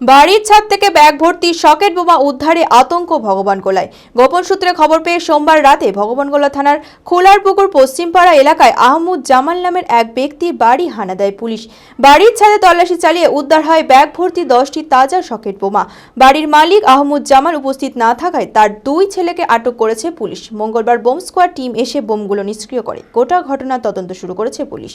বাড়ির ছাদ থেকে ব্যাগ ভর্তি সকেট বোমা উদ্ধারে আতঙ্ক ভগবান গোলায়। গোপন সূত্রে খবর পেয়ে সোমবার রাতে ভগবানগোলা থানার খোলার খোলারপুকুর পশ্চিমপাড়া এলাকায় আহমদ জামাল নামের এক ব্যক্তির বাড়ি হানা দেয় পুলিশ। বাড়ির ছাদে তল্লাশি চালিয়ে উদ্ধার হয় ব্যাগ ভর্তি দশটি তাজা সকেট বোমা। বাড়ির মালিক আহমদ জামাল উপস্থিত না থাকায় তার দুই ছেলেকে আটক করেছে পুলিশ। মঙ্গলবার বোম স্কোয়াড টিম এসে বোমগুলো নিষ্ক্রিয় করে। গোটা ঘটনার তদন্ত শুরু করেছে পুলিশ।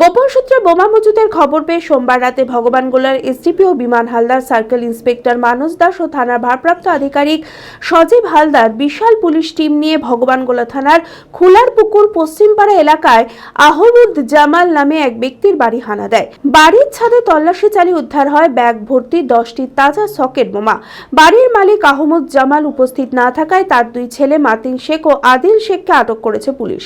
গোপন সূত্রে বোমা মজুদের খবর পেয়ে সোমবার রাতে ভগবানগোলার SDPO Biman Haldar circle inspector Manas Das ও থানার ভারপ্রাপ্ত আধিকারিক সজীব হালদার বিশাল পুলিশ টিম নিয়ে ভগবানগোলা থানার খুলার পুকুর পশ্চিমপাড়া এলাকায় আহমদ জামাল নামে এক ব্যক্তির বাড়ি হানা দেয়। বাড়ির ছাদে তল্লাশি চালিয়ে উদ্ধার হয় ব্যাগ ভর্তি দশটি তাজা সকেট বোমা। বাড়ির মালিক আহমদ জামাল উপস্থিত না থাকায় তার দুই ছেলে মাতিন শেখ ও আদিল শেখকে আটক করেছে পুলিশ।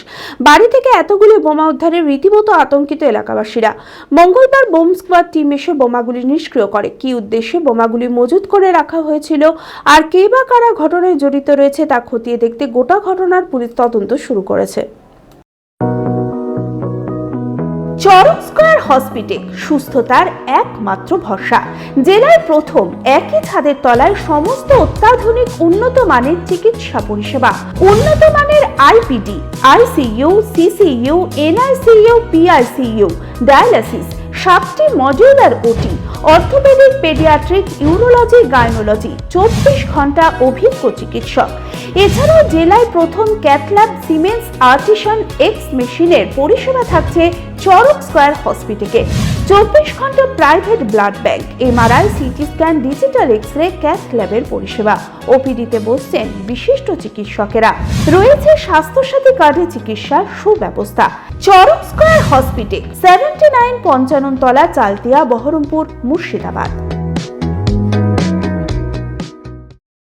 বাড়ি থেকে এতগুলি বোমা উদ্ধারে রীতিমতো আতঙ্কিত এলাকাবাসীরা। মঙ্গলবার বোম স্কোয়াড টিম এসে বোমাগুলি নিষ্ক্রিয় করে। কি উদ্দেশ্যে বোমাগুলি মজুত করে রাখা হয়েছিল আর কে বা কারা ঘটনায় জড়িত রয়েছে তা খতিয়ে দেখতে গোটা ঘটনার পুলিশ তদন্ত শুরু করেছে। চরক স্কয়ার হসপিটাল সুস্থতার একমাত্র ভরসা। জেলায় প্রথম একই ছাদের তলায় সমস্ত অত্যাধুনিক উন্নত মানের চিকিৎসা পরিষেবা। উন্নত মানের IPD ICU CCU NICU PICU dialysis, সাতটি modular OT, orthopaedic paediatric urology gynaecology, চব্বিশ ঘণ্টা অভিজ্ঞ চিকিৎসক। এছাড়াও জেলায় প্রথম ক্যাথল্যাব সিমেন্স আর্টিসান এক্স মেশিনের পরিষেবা থাকছে চরক স্কয়ার হসপিটালে। চব্বিশ ঘণ্টা private blood bank, MRI, CT scan, digital X ray cath ল্যাবের পরিষেবা। ওপিডিতে বসছেন বিশিষ্ট চিকিৎসকেরা। রয়েছে স্বাস্থ্যসাথী কার্ডে চিকিৎসার সুব্যবস্থা। Charak square hospital, seventy nine Panchanantala Chaltia Baharampur Murshidabad.